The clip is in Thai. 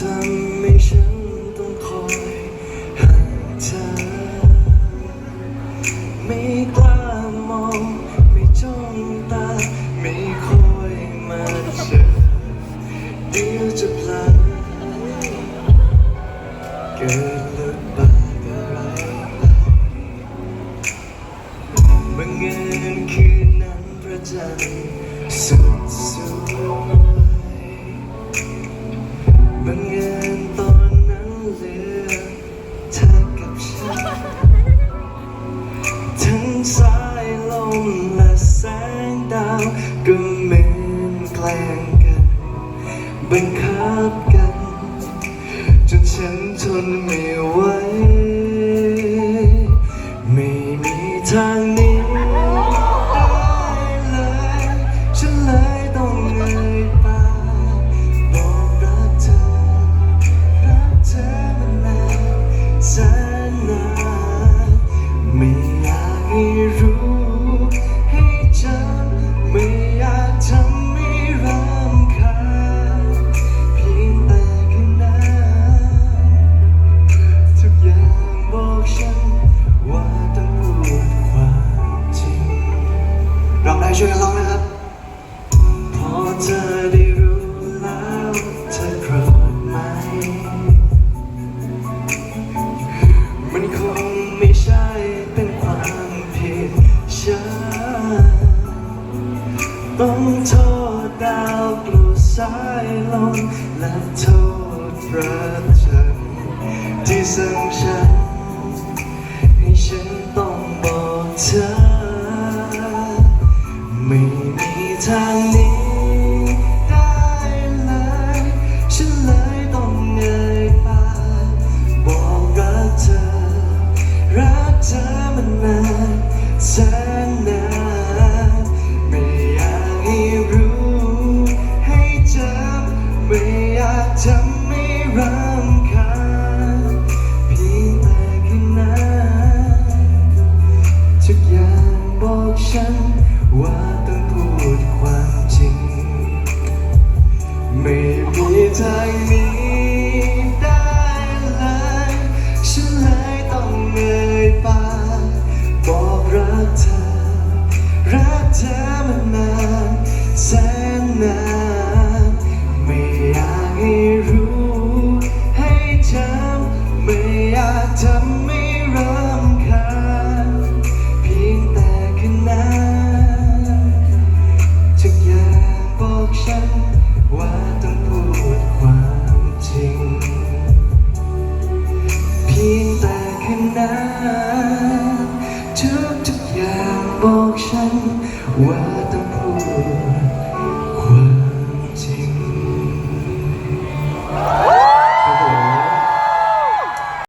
ทำให้ฉันต้องคอยหาเธอ ไม่กล้ามอง ไม่จ้องตา ไม่คอยมาเจอเดี๋ยวจะพลันเกิดลุดบาดอะไรไปบังเงินคืนนั้นประจันทร์ บังเอิญตอนนั้นเรือเธอกับฉันทั้งสายลมและแสงดาวก็เหมือนแกล้งกัน บังคับกัน จนฉันทนไม่ไหว ช่วยกันร้องนะครับ พอเธอได้รู้แล้วเธอโกรธไหม มันคงไม่ใช่เป็นความผิดฉันต้องโทษดาวกลัวสายลมและโทษพระจันทร์ที่สั่งฉัน ทางนี้ได้เลย ฉันเลยต้องเอ่ยปากบอกรักเธอ รักเธอมานานแสนนานไม่อยากให้รู้ ให้จำไม่อยากทำให้รำคาญเพียงแต่แค่นั้นทุกอย่างบอกฉันว่า ทางนี้ได้เลยฉันเลยต้องเอ่ยปากบอกรักเธอ รักเธอมานานแสนนาน